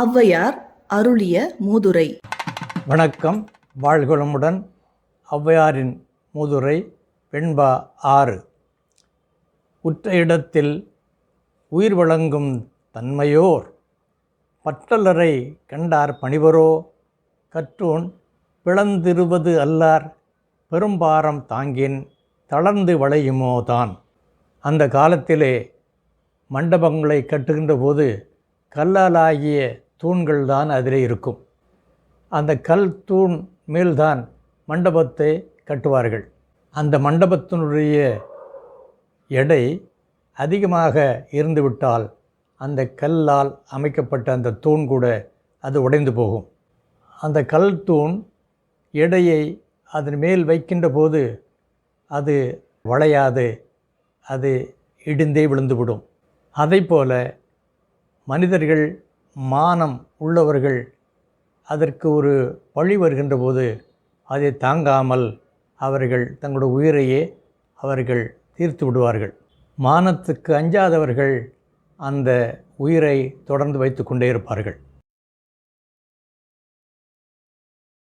ஔவையார் அருளிய மூதுரை. வணக்கம். வாழ்குளமுடன் ஔவையாரின் மூதுரை வெண்பா ஆறு. உற்ற இடத்தில் உயிர் வழங்கும் தன்மையோர். பற்றலரை கண்டார் பணிவரோ. கற்றோன் பிளந்திருவது அல்லார். பெரும்பாரம் தாங்கின் தளர்ந்து வளையுமோதான் அந்த காலத்திலே மண்டபங்களை கட்டுகின்ற போது கல்லாலாகிய தூண்கள் தான் அதிலே இருக்கும். அந்த கல் தூண் மேல்தான் மண்டபத்தை கட்டுவார்கள். அந்த மண்டபத்தினுடைய எடை அதிகமாக இருந்துவிட்டால் அந்த கல்லால் அமைக்கப்பட்ட அந்த தூண் கூட அது உடைந்து போகும். அந்த கல் தூண் எடையை அதன் மேல் வைக்கின்ற போது அது வளையாது அது இடிந்தே விழுந்துவிடும். அதைப்போல மனிதர்கள் மானம் உள்ளவர்கள் அதற்கு ஒரு பழி வருகின்ற போது அதை தாங்காமல் அவர்கள் தங்களுடைய உயிரையே அவர்கள் தீர்த்து விடுவார்கள். மானத்துக்கு அஞ்சாதவர்கள் அந்த உயிரை தொடர்ந்து வைத்து கொண்டே இருப்பார்கள்.